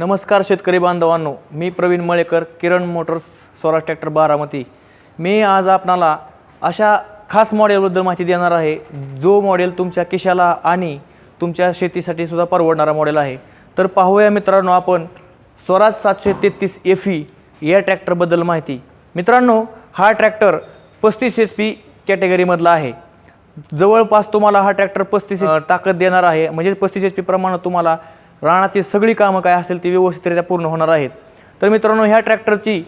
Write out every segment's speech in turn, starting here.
नमस्कार शेतकरी बांधवांनो मी प्रवीण मळेकर किरण मोटर्स स्वराज ट्रॅक्टर बारामती. मी आज आपणाला अशा खास मॉडेलबद्दल माहिती देणार आहे जो मॉडेल तुमच्या किशाला आणि तुमच्या शेतीसाठी सुद्धा परवडणारा मॉडेल आहे. तर पाहूया मित्रांनो आपण स्वराज सातशे तेहतीस एफ ई या ट्रॅक्टरबद्दल माहिती. मित्रांनो हा ट्रॅक्टर पस्तीस एच पी कॅटेगरीमधला आहे. जवळपास तुम्हाला हा ट्रॅक्टर पस्तीस ताकद देणार आहे म्हणजे पस्तीस एच पी प्रमाणे तुम्हाला रानातील सगळी कामं काय असेल ती व्यवस्थितरित्या पूर्ण होणार आहेत. तर मित्रांनो ह्या ट्रॅक्टरची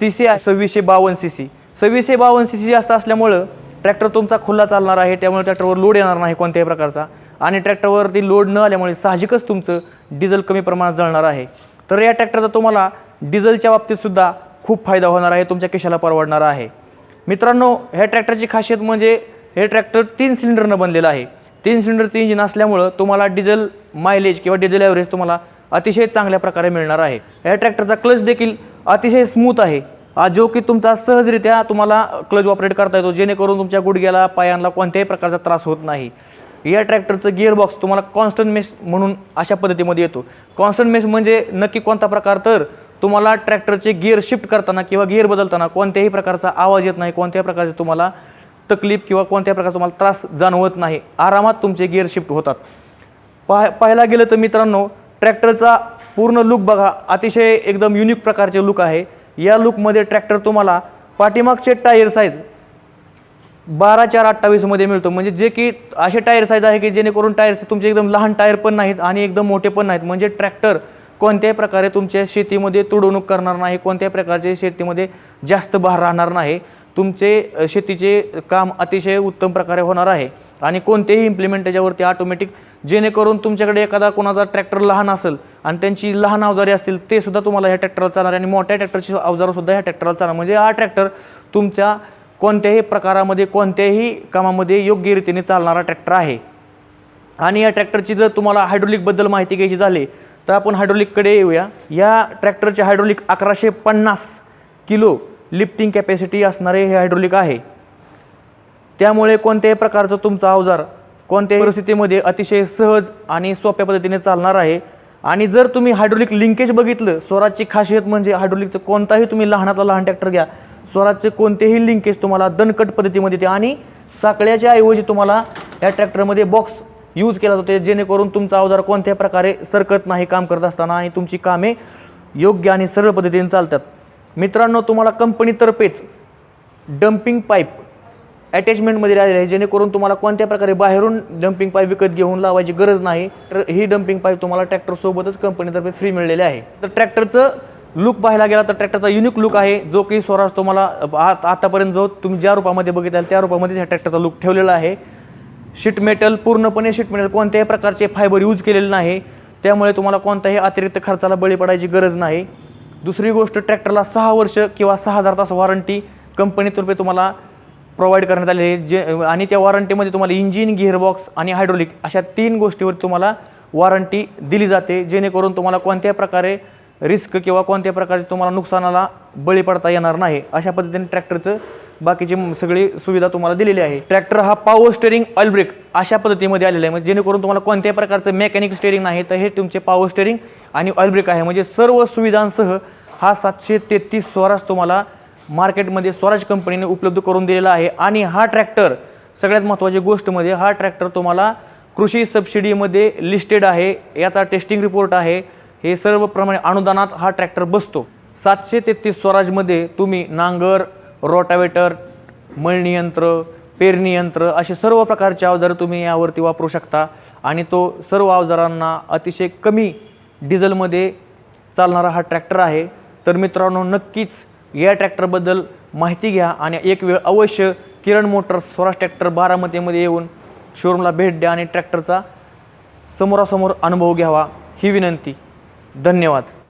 सी सी आहे सव्वीसशे बावन्न सी सी सव्वीसशे बावन्न सी सी जास्त असल्यामुळं ट्रॅक्टर तुमचा खुल्ला चालणार आहे त्यामुळे ट्रॅक्टरवर लोड येणार नाही कोणत्याही प्रकारचा. आणि ट्रॅक्टरवरती लोड न आल्यामुळे साहजिकच तुमचं डिझेल कमी प्रमाणात जळणार आहे. तर या ट्रॅक्टरचा तुम्हाला डिझेलच्या बाबतीतसुद्धा खूप फायदा होणार आहे तुमच्या केशाला परवडणार आहे. मित्रांनो ह्या ट्रॅक्टरची खासियत म्हणजे हे ट्रॅक्टर तीन सिलेंडरनं बनलेलं आहे. तीन सिलेंडरचं इंजिन असल्यामुळं तुम्हाला डिझेल मायलेज किंवा डिझेल ॲव्हरेज तुम्हाला अतिशय चांगल्या प्रकारे मिळणार आहे. या ट्रॅक्टरचा क्लच देखील अतिशय स्मूथ आहे. जो की तुमचा सहजरित्या तुम्हाला क्लच ऑपरेट करता येतो जेणेकरून तुमच्या गुडघ्याला पायांना कोणत्याही प्रकारचा त्रास होत नाही. या ट्रॅक्टरचं गिअरबॉक्स तुम्हाला कॉन्स्टंट मेस म्हणून अशा पद्धतीमध्ये येतो. कॉन्स्टंट मेस म्हणजे नक्की कोणता प्रकार? तर तुम्हाला ट्रॅक्टरचे गिअर शिफ्ट करताना किंवा गिअर बदलताना कोणत्याही प्रकारचा आवाज येत नाही कोणत्याही प्रकारचे तुम्हाला तकलीफ किंवा कोणत्याही प्रकारचा तुम्हाला त्रास जाणवत नाही आरामात तुमचे गिअर शिफ्ट होतात. पाह पाहायला गेलं तर मित्रांनो ट्रॅक्टरचा पूर्ण लुक बघा अतिशय एकदम युनिक प्रकारचे लुक आहे. या लुकमध्ये ट्रॅक्टर तुम्हाला पाठीमागचे टायर साईज बारा चार अठ्ठावीसमध्ये मिळतो. म्हणजे जे की असे टायर साईज आहे की जेणेकरून टायर्स तुमचे एकदम लहान टायर पण नाहीत आणि एकदम मोठे पण नाहीत. म्हणजे ट्रॅक्टर कोणत्याही प्रकारे तुमच्या शेतीमध्ये तुडवणूक करणार नाही कोणत्याही प्रकारचे शेतीमध्ये जास्त भार राहणार नाही. तुमचे शेतीचे काम अतिशय उत्तम प्रकारे होणार आहे आणि कोणतेही इम्प्लिमेंट त्याच्यावरती ऑटोमॅटिक जेणेकरून तुमच्याकडे एखादा कोणाचा ट्रॅक्टर लहान असेल आणि त्यांची लहान अवजारे असतील ते सुद्धा तुम्हाला ह्या ट्रॅक्टरला चालणार आणि मोठ्या ट्रॅक्टरची अवजारंसुद्धा ह्या ट्रॅक्टरला चालणार. म्हणजे हा ट्रॅक्टर तुमच्या कोणत्याही प्रकारामध्ये कोणत्याही कामामध्ये योग्य रीतीने चालणारा ट्रॅक्टर आहे. आणि या ट्रॅक्टरची जर तुम्हाला हायड्रोलिकबद्दल माहिती घ्यायची झाली तर आपण हायड्रोलिककडे येऊया. या ट्रॅक्टरचे हायड्रोलिक अकराशे पन्नास किलो लिफ्टिंग कॅपॅसिटी असणारे हे हायड्रोलिक आहे. त्यामुळे कोणत्याही प्रकारचं तुमचा अवजार कोणत्याही परिस्थितीमध्ये अतिशय सहज आणि सोप्या पद्धतीने चालणार आहे. आणि जर तुम्ही हायड्रोलिक लिंकेज बघितलं स्वराजची खासियत म्हणजे हायड्रोलिकचं कोणताही तुम्ही लहानातला लहान ट्रॅक्टर घ्या स्वराजचे कोणतेही लिंकेज तुम्हाला दणकट पद्धतीमध्ये येते आणि साकळ्याच्या ऐवजी तुम्हाला या ट्रॅक्टरमध्ये बॉक्स यूज केला जातो जेणेकरून तुमचा अवजार कोणत्याही प्रकारे सरकत नाही काम करत असताना आणि तुमची कामे योग्य आणि सरळ पद्धतीने चालतात. मित्रांनो तुम्हाला कंपनीतर्फेच डम्पिंग पाईप अटॅचमेंटमध्ये राहिलेली आहे. जेणेकरून तुम्हाला कोणत्या प्रकारे बाहेरून डम्पिंग पाईप विकत घेऊन लावायची गरज नाही तर ही डम्पिंग पाईप तुम्हाला ट्रॅक्टरसोबतच कंपनीतर्फे फ्री मिळलेले आहे. तर ट्रॅक्टरचं लुक पाहायला गेला तर ट्रॅक्टरचा युनिक लुक आहे. जो की स्वराज तुम्हाला आत आतापर्यंत जो तुम्ही ज्या रूपामध्ये बघितला त्या रूपामध्ये ह्या ट्रॅक्टरचा लुक ठेवलेला आहे. शीट मेटल पूर्णपणे शीट मेटल कोणत्याही प्रकारचे फायबर यूज केलेले नाही. त्यामुळे तुम्हाला कोणत्याही अतिरिक्त खर्चाला बळी पडायची गरज नाही. दुसरी गोष्ट ट्रॅक्टरला सहा वर्ष किंवा सहा हजार तास वॉरंटी कंपनीतर्फे तुम्हाला प्रोव्हाइड करण्यात आले आहे. जे आणि त्या वॉरंटीमध्ये तुम्हाला इंजिन गिअरबॉक्स आणि हायड्रोलिक अशा तीन गोष्टीवर तुम्हाला वॉरंटी दिली जाते. जेणेकरून तुम्हाला कोणत्या प्रकारे रिस्क किंवा कोणत्या प्रकारे तुम्हाला नुकसानाला बळी पडता येणार नाही. अशा पद्धतीने ट्रॅक्टरचं बाकीची सगळी सुविधा तुम्हाला दिलेली आहे. ट्रॅक्टर हा पॉवर स्टेरिंग ऑइल ब्रेक अशा पद्धतीमध्ये आलेला आहे. म्हणजे जेणेकरून तुम्हाला कोणत्याही प्रकारचं मेकॅनिक स्टेरिंग नाही तर हे तुमचे पॉवर स्टेरिंग आणि ऑइल ब्रेक आहे. म्हणजे सर्व सुविधांसह हा सातशे तेहतीस स्वराज तुम्हाला मार्केटमध्ये स्वराज कंपनीने उपलब्ध करून दिलेला आहे. आणि हा ट्रॅक्टर सगळ्यात महत्त्वाची गोष्ट म्हणजे हा ट्रॅक्टर तुम्हाला कृषी सबसिडीमध्ये लिस्टेड आहे. याचा टेस्टिंग रिपोर्ट आहे. हे सर्व प्रमाणे अनुदानात हा ट्रॅक्टर बसतो. सातशे तेहतीस स्वराजमध्ये तुम्ही नांगर रोटावेटर मळणी यंत्र पेरणी यंत्र असे सर्व प्रकारचे अवजारं तुम्ही यावरती वापरू शकता. आणि तो सर्व अवजारांना अतिशय कमी डिझेलमध्ये चालणारा हा ट्रॅक्टर आहे. तर मित्रांनो नक्कीच या ट्रॅक्टरबद्दल माहिती घ्या आणि एक वेळ अवश्य किरण मोटर्स स्वराज ट्रॅक्टर बारामतीमध्ये येऊन शोरूमला भेट द्या आणि ट्रॅक्टरचा समोरासमोर अनुभव घ्यावा. ही विनंती. धन्यवाद.